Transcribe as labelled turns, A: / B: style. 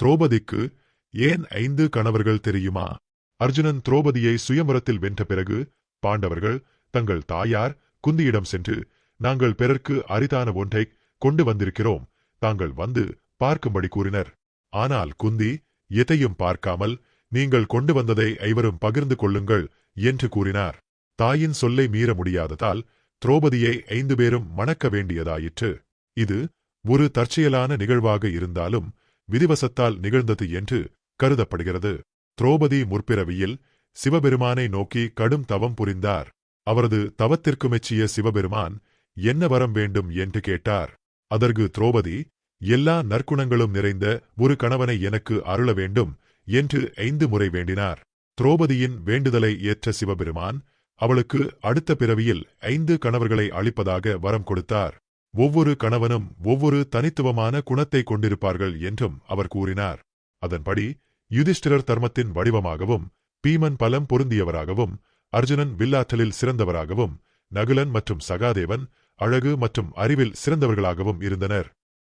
A: துரோபதிக்கு ஏன் ஐந்து கணவர்கள் தெரியுமா? அர்ஜுனன் துரோபதியை சுயமரத்தில் வென்ற பிறகு பாண்டவர்கள் தங்கள் தாயார் குந்தியிடம் சென்று நாங்கள் பிறர்க்கு அரிதான ஒன்றை கொண்டு வந்திருக்கிறோம். தாங்கள் வந்து பார்க்கும்படி கூறினர். ஆனால் குந்தி எதையும் பார்க்காமல் நீங்கள் கொண்டு வந்ததை ஐவரும் பகிர்ந்து கொள்ளுங்கள் என்று கூறினார். தாயின் சொல்லை மீற முடியாததால் துரோபதியை ஐந்து பேரும் மணக்க வேண்டியதாயிற்று. இது ஒரு தற்செயலான நிகழ்வாக இருந்தாலும் விதிவசத்தால் நிகழ்ந்தது என்று கருதப்படுகிறது. துரோபதி முற்பிறவியில் சிவபெருமானை நோக்கி கடும் தவம் புரிந்தார். அவரது தவத்திற்கு மெச்சிய சிவபெருமான் என்ன வரம் வேண்டும்? என்று கேட்டார். அதற்கு துரோபதி எல்லா நற்குணங்களும் நிறைந்த ஒரு கணவனை எனக்கு அருள வேண்டும் என்று ஐந்து முறை வேண்டினார். துரோபதியின் வேண்டுதலை ஏற்ற சிவபெருமான் அவளுக்கு அடுத்த பிறவியில் ஐந்து கணவர்களை அளிப்பதாக வரம் கொடுத்தார். ஒவ்வொரு கணவனும் ஒவ்வொரு தனித்துவமான குணத்தை கொண்டிருப்பார்கள் என்றும் அவர் கூறினார். அதன்படி யுதிஷ்டிரர் தர்மத்தின் வடிவமாகவும் பீமன் பலம் பொருந்தியவராகவும் அர்ஜுனன் வில்லாற்றலில் சிறந்தவராகவும் நகுலன் மற்றும் சகாதேவன் அழகு மற்றும் அறிவில் சிறந்தவர்களாகவும் இருந்தனர்.